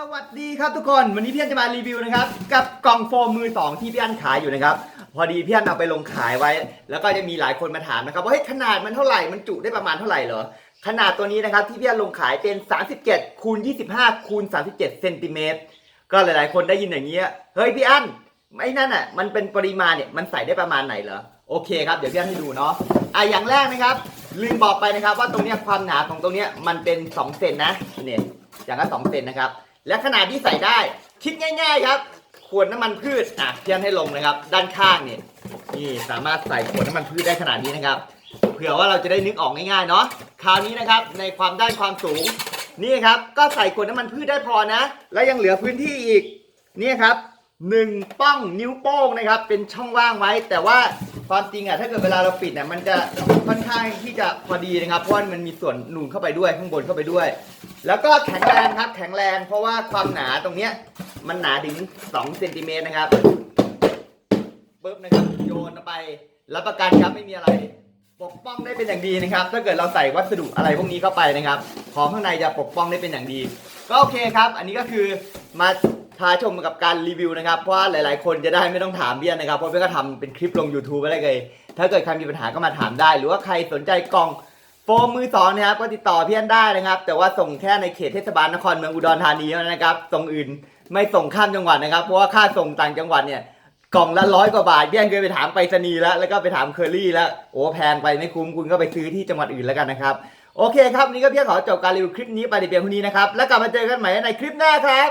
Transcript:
สวัสดีครับทุกคนวันนี้พี่อันจะมารีวิวนะครับ กับกล่องโฟมมือสองที่พี่อันขายอยู่นะครับ พอดีพี่อันเอาไปลงขายไว้ แล้วก็จะมีหลายคนมาถามนะครับว่าเฮ้ยขนาดมันเท่าไหร่มันจุได้ประมาณเท่าไหร่เหรอขนาดตัวนี้นะครับที่พี่อันลงขายเป็น 37คูณ25คูณ37เซนติเมตรก็หลายๆ คนได้ยินอย่างนี้ยเฮ้ยพี่อันไอ้นั่นอะมันเป็นปริมาณเนี่ยมันใส่ได้ประมาณไหนเหรอโอเคครับเดี๋ยวพี่อันให้ดูเนาะอะอย่างแรกนะครับลืมบอกไปนะครับว่าตรงเนี้ยความหนาของตรงเนี้ยมันเป็น2เซนนะเนี่ยอย่างละ2เซนนะครับ และขนาดที่ใส่ได้ คิดง่าย ๆครับ ขวดน้ำมันพืชอะเทียนให้ลงนะครับ ด้านข้างเนี่ยนี่สามารถใส่ขวดน้ำมันพืชได้ขนาดนี้นะครับ เผื่อว่าเราจะได้นึกออกง่ายๆเนาะคราวนี้นะครับในความด้านความสูงนี่ครับก็ใส่ขวดน้ำมันพืชได้พอนะ แล้วยังเหลือพื้นที่อีกนี่ครับหนึ่งป้องนิ้วโป้งนะครับ เป็นช่องว่างไว้ แต่ว่าความจริงอะถ้าเกิดเวลาเราปิดเนี่ยมันจะค่อนข้างที่จะพอดีนะครับเพราะว่ามันมีส่วนหนุนเข้าไปด้วยข้างบนเข้าไปด้วย แล้วก็แข็งแรงครับแข็งแรงเพราะว่าความหนาตรงเนี้ยมันหนาถึง2เซนติเมตรนะครับปึ๊บนะครับโยนไปรับประกันครับไม่มีอะไร ปกป้องได้เป็นอย่างดีนะครับ ถ้าเกิดเราใส่วัสดุอะไรพวกนี้เข้าไปนะครับของข้างในจะปกป้องได้เป็นอย่างดี ก็โอเคครับ อันนี้ก็คือมาพาชมกับการรีวิวนะครับ เพราะว่าหลาย ๆ คนจะได้ไม่ต้องถามเบี้ยนะครับ เพราะเบี้ยก็ทำเป็นคลิปลง YouTube ไปได้เลย ถ้าเกิดใครมีปัญหาก็มาถามได้ หรือว่าใครสนใจกล่อง โฟมมือสองนะครับก็ติดต่อเพี่อนได้นะครับ แต่ว่าส่งแค่ในเขตเทศบาลนครเมืองอุดรธานีเท่านั้นนะครับส่งอื่นไม่ส่งข้ามจังหวัดนะครับ เพราะว่าค่าส่งต่างจังหวัดเนี่ยกล่องละร้อยกว่าบาทเบี้ยนเคยไปถามไปรษณีย์แล้ว แล้วก็ไปถามเคอรี่แล้วโอ้แพงไปไม่คุ้มคุณก็ไปซื้อที่จังหวัดอื่นแล้วกันนะครับ โอเคครับวันนี้ก็เพียงขอจบการรีวิวคลิปนี้ไปในเพียงเท่านี้นะครับ แล้วกลับมาเจอกันใหม่ในคลิปหน้าครับ